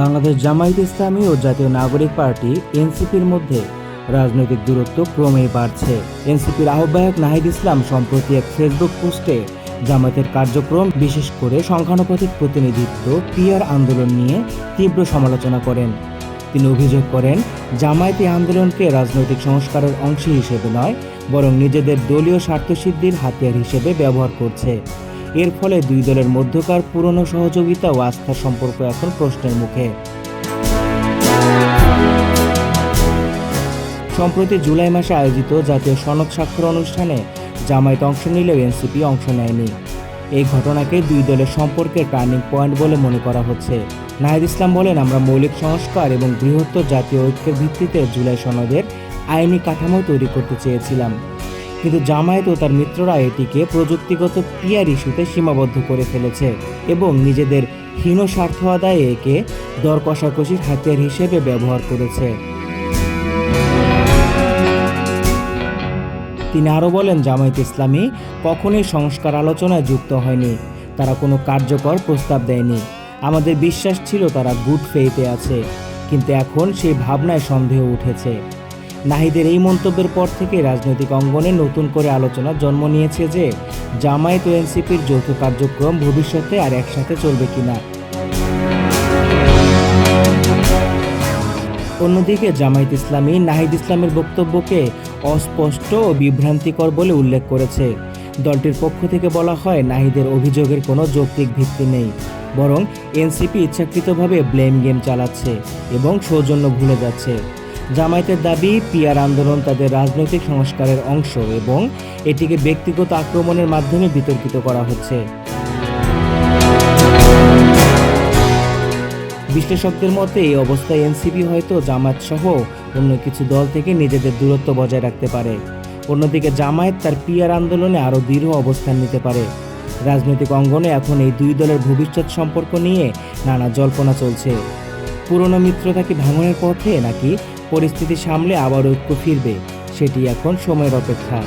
বাংলাদেশ জামায়াত ইসলামী ও জাতীয় নাগরিক পার্টি, এনসিপির মধ্যে রাজনৈতিক দূরত্ব ক্রমেই বাড়ছে। এনসিপির আহ্বায়ক নাহিদ ইসলাম সম্প্রতি এক ফেসবুক পোস্টে জামায়াতের কার্যক্রম, বিশেষ করে সংখ্যানুপাতিক প্রতিনিধিত্ব পিয়ার আন্দোলন নিয়ে তীব্র সমালোচনা করেন। তিনি অভিযোগ করেন, জামায়াতি আন্দোলনকে রাজনৈতিক সংস্কারের অংশ হিসেবে নয়, বরং নিজেদের দলীয় স্বার্থসিদ্ধির হাতিয়ার হিসেবে ব্যবহার করছে। এর ফলে দুই দলের মধ্যকার পুরনো সহযোগিতা ও আস্থার সম্পর্ক এখন প্রশ্নের মুখে। সম্প্রতি জুলাই মাসে আয়োজিত জাতীয় সনদ স্বাক্ষর অনুষ্ঠানে জামায়াত অংশ নিলেও এনসিপি অংশ নেয়নি। এই ঘটনাকে দুই দলের সম্পর্কের টার্নিং পয়েন্ট বলে মনে করা হচ্ছে। নাহিদ ইসলাম বলেন, আমরা মৌলিক সংস্কার এবং বৃহত্তর জাতীয় ঐক্যের ভিত্তিতে জুলাই সনদের আইনি কাঠামো তৈরি করতে চেয়েছিলাম। কিন্তু জামায়াত ও তার মিত্ররা এটিকে প্রযুক্তিগত পিয়ার ইস্যুতে সীমাবদ্ধ করে ফেলেছে এবং নিজেদের হীন স্বার্থ আদায়ে একে দর কষাকষির হাতিয়ার হিসেবে ব্যবহার করেছে। তিনি আরও বলেন, জামায়াত ইসলামী কখনোই সংস্কার আলোচনায় যুক্ত হয়নি। তারা কোনো কার্যকর প্রস্তাব দেয়নি। আমাদের বিশ্বাস ছিল তারা গুড ফেইতে আছে, কিন্তু এখন সেই ভাবনায় সন্দেহ উঠেছে। নাহিদের এই মন্তব্যের পর থেকে রাজনৈতিক অঙ্গনে নতুন করে আলোচনা জন্ম নিয়েছে যে, জামায়াত ও এনসিপির যৌথ কার্যক্রম ভবিষ্যতে আর একসাথে চলবে কিনা। অন্যদিকে জামায়াত ইসলামী নাহিদ ইসলামের বক্তব্যকে অস্পষ্ট ও বিভ্রান্তিকর বলে উল্লেখ করেছে। দলটির পক্ষ থেকে বলা হয়, নাহিদের অভিযোগের কোনো যৌক্তিক ভিত্তি নেই, বরং এনসিপি ইচ্ছাকৃতভাবে ব্লেম গেম চালাচ্ছে এবং সৌজন্য ভুলে যাচ্ছে। জামায়াতের দাবি, পিয়ার আন্দোলন তাদের রাজনৈতিক সংস্কারের অংশ এবং এটিকে ব্যক্তিগত আক্রমণের মাধ্যমে বিতর্কিত করা হচ্ছে। বিশ্লেষকদের মতে, এই অবস্থায় এনসিপি হয়তো জামায়াত সহ অন্য কিছু দল থেকে নিজেদের দূরত্ব বজায় রাখতে পারে। অন্যদিকে জামায়াত তার পিয়ার আন্দোলনে আরও দৃঢ় অবস্থান নিতে পারে। রাজনৈতিক অঙ্গনে এখন এই দুই দলের ভবিষ্যৎ সম্পর্ক নিয়ে নানা জল্পনা চলছে। পুরনো মিত্রতা কি ভাঙনের পথে নাকি পরিস্থিতি সামলে আবার ঐক্য ফিরবে সেটি এখন সময়ের অপেক্ষা।